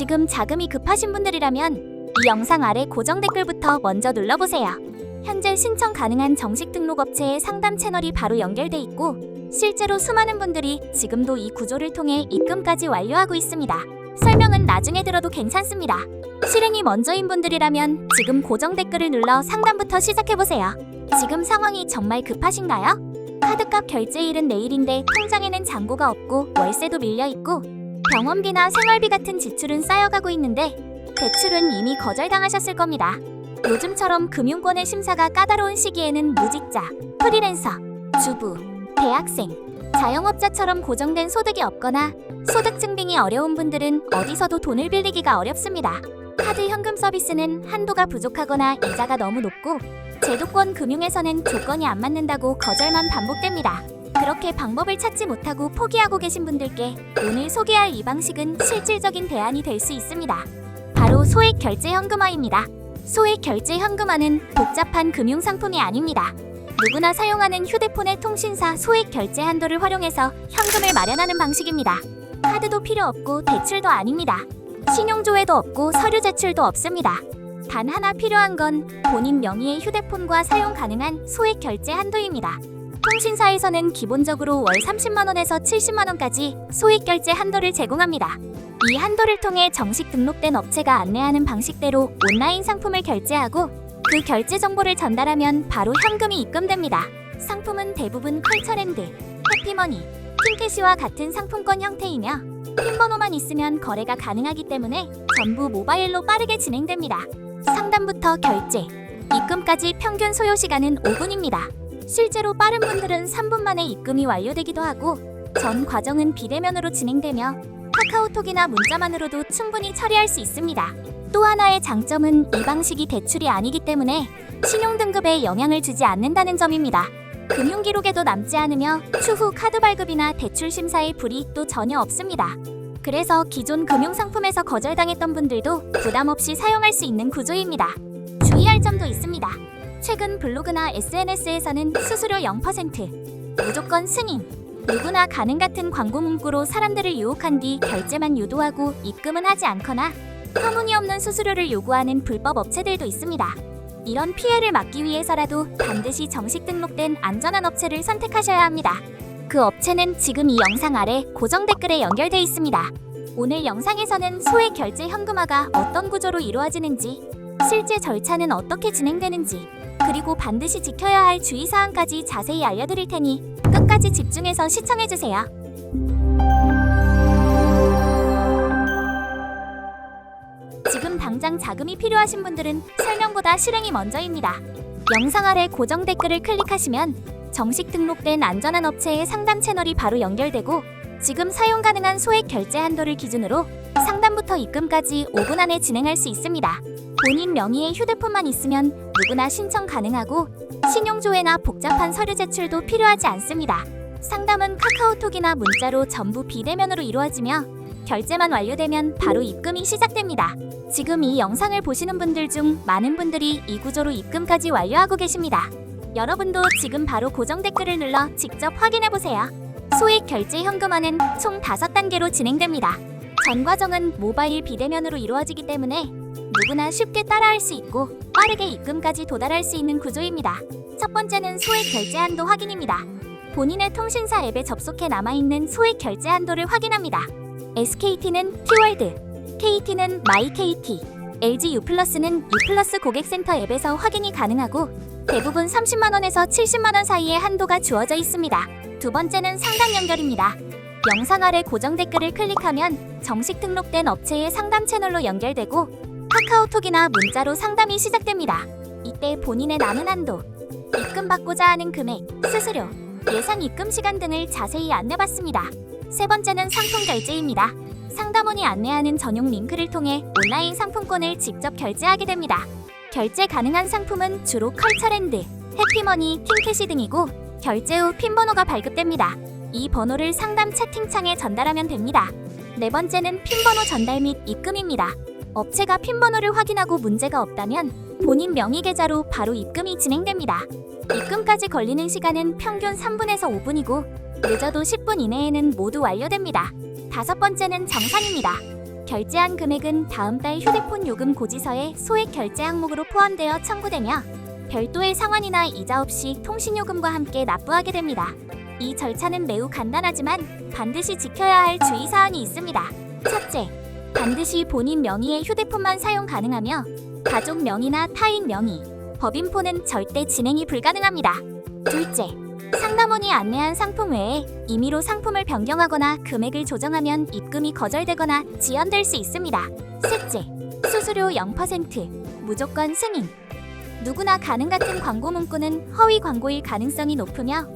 지금 자금이 급하신 분들이라면 이 영상 아래 고정 댓글부터 먼저 눌러보세요. 현재 신청 가능한 정식 등록 업체의 상담 채널이 바로 연결돼 있고 실제로 수많은 분들이 지금도 이 구조를 통해 입금까지 완료하고 있습니다. 설명은 나중에 들어도 괜찮습니다. 실행이 먼저인 분들이라면 지금 고정 댓글을 눌러 상담부터 시작해보세요. 지금 상황이 정말 급하신가요? 카드값 결제일은 내일인데 통장에는 잔고가 없고 월세도 밀려있고 병원비나 생활비 같은 지출은 쌓여가고 있는데 대출은 이미 거절당하셨을 겁니다. 요즘처럼 금융권의 심사가 까다로운 시기에는 무직자, 프리랜서, 주부, 대학생, 자영업자처럼 고정된 소득이 없거나 소득 증빙이 어려운 분들은 어디서도 돈을 빌리기가 어렵습니다. 카드 현금 서비스는 한도가 부족하거나 이자가 너무 높고 제도권 금융에서는 조건이 안 맞는다고 거절만 반복됩니다. 그렇게 방법을 찾지 못하고 포기하고 계신 분들께 오늘 소개할 이 방식은 실질적인 대안이 될 수 있습니다. 바로 소액 결제 현금화입니다. 소액 결제 현금화는 복잡한 금융 상품이 아닙니다. 누구나 사용하는 휴대폰의 통신사 소액 결제 한도를 활용해서 현금을 마련하는 방식입니다. 카드도 필요 없고 대출도 아닙니다. 신용조회도 없고 서류 제출도 없습니다. 단 하나 필요한 건 본인 명의의 휴대폰과 사용 가능한 소액 결제 한도입니다. 통신사에서는 기본적으로 월 30만 원에서 70만 원까지 소액 결제 한도를 제공합니다. 이 한도를 통해 정식 등록된 업체가 안내하는 방식대로 온라인 상품을 결제하고 그 결제 정보를 전달하면 바로 현금이 입금됩니다. 상품은 대부분 컬처랜드, 해피머니, 핑캐시와 같은 상품권 형태이며 핀 번호만 있으면 거래가 가능하기 때문에 전부 모바일로 빠르게 진행됩니다. 상담부터 결제, 입금까지 평균 소요 시간은 5분입니다. 실제로 빠른 분들은 3분 만에 입금이 완료되기도 하고 전 과정은 비대면으로 진행되며 카카오톡이나 문자만으로도 충분히 처리할 수 있습니다. 또 하나의 장점은 이 방식이 대출이 아니기 때문에 신용 등급에 영향을 주지 않는다는 점입니다. 금융 기록에도 남지 않으며 추후 카드 발급이나 대출 심사의 불이익도 전혀 없습니다. 그래서 기존 금융 상품에서 거절당했던 분들도 부담 없이 사용할 수 있는 구조입니다. 주의할 점도 있습니다. 최근 블로그나 SNS에서는 수수료 0%, 무조건 승인, 누구나 가능 같은 광고 문구로 사람들을 유혹한 뒤 결제만 유도하고 입금은 하지 않거나 터무니없는 수수료를 요구하는 불법 업체들도 있습니다. 이런 피해를 막기 위해서라도 반드시 정식 등록된 안전한 업체를 선택하셔야 합니다. 그 업체는 지금 이 영상 아래 고정 댓글에 연결돼 있습니다. 오늘 영상에서는 소액 결제 현금화가 어떤 구조로 이루어지는지, 실제 절차는 어떻게 진행되는지, 그리고 반드시 지켜야 할 주의사항까지 자세히 알려드릴 테니 끝까지 집중해서 시청해주세요. 지금 당장 자금이 필요하신 분들은 설명보다 실행이 먼저입니다. 영상 아래 고정 댓글을 클릭하시면 정식 등록된 안전한 업체의 상담 채널이 바로 연결되고 지금 사용 가능한 소액 결제 한도를 기준으로 상담부터 입금까지 5분 안에 진행할 수 있습니다. 본인 명의의 휴대폰만 있으면 누구나 신청 가능하고 신용조회나 복잡한 서류 제출도 필요하지 않습니다. 상담은 카카오톡이나 문자로 전부 비대면으로 이루어지며 결제만 완료되면 바로 입금이 시작됩니다. 지금 이 영상을 보시는 분들 중 많은 분들이 이 구조로 입금까지 완료하고 계십니다. 여러분도 지금 바로 고정 댓글을 눌러 직접 확인해 보세요. 소액 결제 현금화는 총 5단계로 진행됩니다. 전 과정은 모바일 비대면으로 이루어지기 때문에 누구나 쉽게 따라할 수 있고 빠르게 입금까지 도달할 수 있는 구조입니다. 첫 번째는 소액 결제 한도 확인입니다. 본인의 통신사 앱에 접속해 남아있는 소액 결제 한도를 확인합니다. SKT는 티월드, KT는 마이KT, LG U+는 U+ 고객센터 앱에서 확인이 가능하고 대부분 30만 원에서 70만 원 사이의 한도가 주어져 있습니다. 두 번째는 상담 연결입니다. 영상 아래 고정 댓글을 클릭하면 정식 등록된 업체의 상담 채널로 연결되고 카카오톡이나 문자로 상담이 시작됩니다. 이때 본인의 남은 한도, 입금 받고자 하는 금액, 수수료, 예상 입금 시간 등을 자세히 안내받습니다. 세 번째는 상품 결제입니다. 상담원이 안내하는 전용 링크를 통해 온라인 상품권을 직접 결제하게 됩니다. 결제 가능한 상품은 주로 컬처랜드, 해피머니, 팅캐시 등이고 결제 후 핀 번호가 발급됩니다. 이 번호를 상담 채팅창에 전달하면 됩니다. 네 번째는 핀 번호 전달 및 입금입니다. 업체가 핀 번호를 확인하고 문제가 없다면 본인 명의 계좌로 바로 입금이 진행됩니다. 입금까지 걸리는 시간은 평균 3분에서 5분이고 늦어도 10분 이내에는 모두 완료됩니다. 다섯 번째는 정산입니다. 결제한 금액은 다음 달 휴대폰 요금 고지서에 소액 결제 항목으로 포함되어 청구되며 별도의 상환이나 이자 없이 통신요금과 함께 납부하게 됩니다. 이 절차는 매우 간단하지만 반드시 지켜야 할 주의사항이 있습니다. 첫째, 반드시 본인 명의의 휴대폰만 사용 가능하며 가족 명의나 타인 명의, 법인폰은 절대 진행이 불가능합니다. 둘째, 상담원이 안내한 상품 외에 임의로 상품을 변경하거나 금액을 조정하면 입금이 거절되거나 지연될 수 있습니다. 셋째, 수수료 0% 무조건 승인. 누구나 가능 같은 광고 문구는 허위 광고일 가능성이 높으며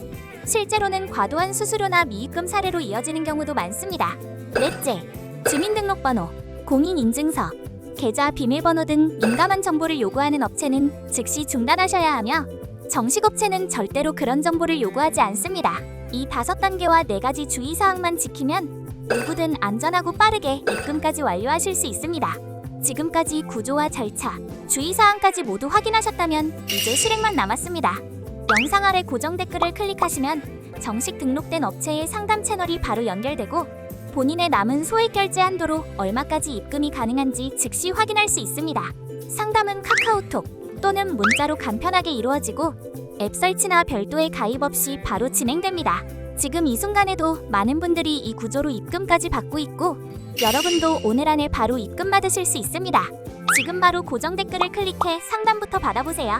실제로는 과도한 수수료나 미입금 사례로 이어지는 경우도 많습니다. 넷째, 주민등록번호, 공인인증서, 계좌 비밀번호 등 민감한 정보를 요구하는 업체는 즉시 중단하셔야 하며 정식 업체는 절대로 그런 정보를 요구하지 않습니다. 이 다섯 단계와 네 가지 주의사항만 지키면 누구든 안전하고 빠르게 입금까지 완료하실 수 있습니다. 지금까지 구조와 절차, 주의사항까지 모두 확인하셨다면 이제 실행만 남았습니다. 영상 아래 고정 댓글을 클릭하시면 정식 등록된 업체의 상담 채널이 바로 연결되고 본인의 남은 소액 결제 한도로 얼마까지 입금이 가능한지 즉시 확인할 수 있습니다. 상담은 카카오톡 또는 문자로 간편하게 이루어지고 앱 설치나 별도의 가입 없이 바로 진행됩니다. 지금 이 순간에도 많은 분들이 이 구조로 입금까지 받고 있고 여러분도 오늘 안에 바로 입금 받으실 수 있습니다. 지금 바로 고정 댓글을 클릭해 상담부터 받아보세요.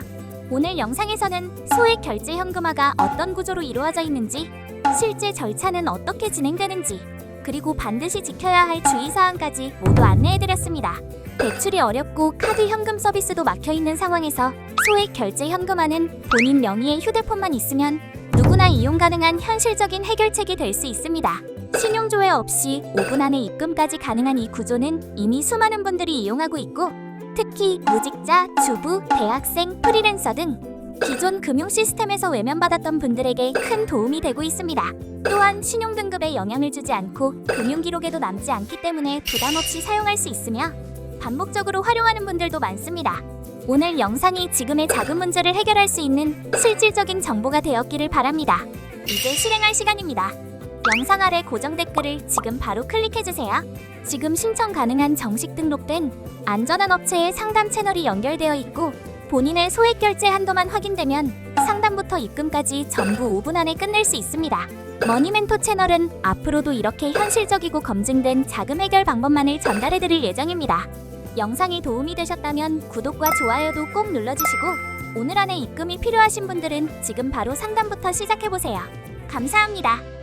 오늘 영상에서는 소액 결제 현금화가 어떤 구조로 이루어져 있는지, 실제 절차는 어떻게 진행되는지, 그리고 반드시 지켜야 할 주의사항까지 모두 안내해드렸습니다. 대출이 어렵고 카드 현금 서비스도 막혀 있는 상황에서 소액 결제 현금화는 본인 명의의 휴대폰만 있으면 누구나 이용 가능한 현실적인 해결책이 될 수 있습니다. 신용조회 없이 5분 안에 입금까지 가능한 이 구조는 이미 수많은 분들이 이용하고 있고 특히 무직자, 주부, 대학생, 프리랜서 등 기존 금융 시스템에서 외면받았던 분들에게 큰 도움이 되고 있습니다. 또한 신용 등급에 영향을 주지 않고 금융 기록에도 남지 않기 때문에 부담 없이 사용할 수 있으며 반복적으로 활용하는 분들도 많습니다. 오늘 영상이 지금의 자금 문제를 해결할 수 있는 실질적인 정보가 되었기를 바랍니다. 이제 실행할 시간입니다. 영상 아래 고정 댓글을 지금 바로 클릭해주세요. 지금 신청 가능한 정식 등록된 안전한 업체의 상담 채널이 연결되어 있고 본인의 소액 결제 한도만 확인되면 상담부터 입금까지 전부 5분 안에 끝낼 수 있습니다. 머니멘토 채널은 앞으로도 이렇게 현실적이고 검증된 자금 해결 방법만을 전달해드릴 예정입니다. 영상이 도움이 되셨다면 구독과 좋아요도 꼭 눌러주시고 오늘 안에 입금이 필요하신 분들은 지금 바로 상담부터 시작해보세요. 감사합니다.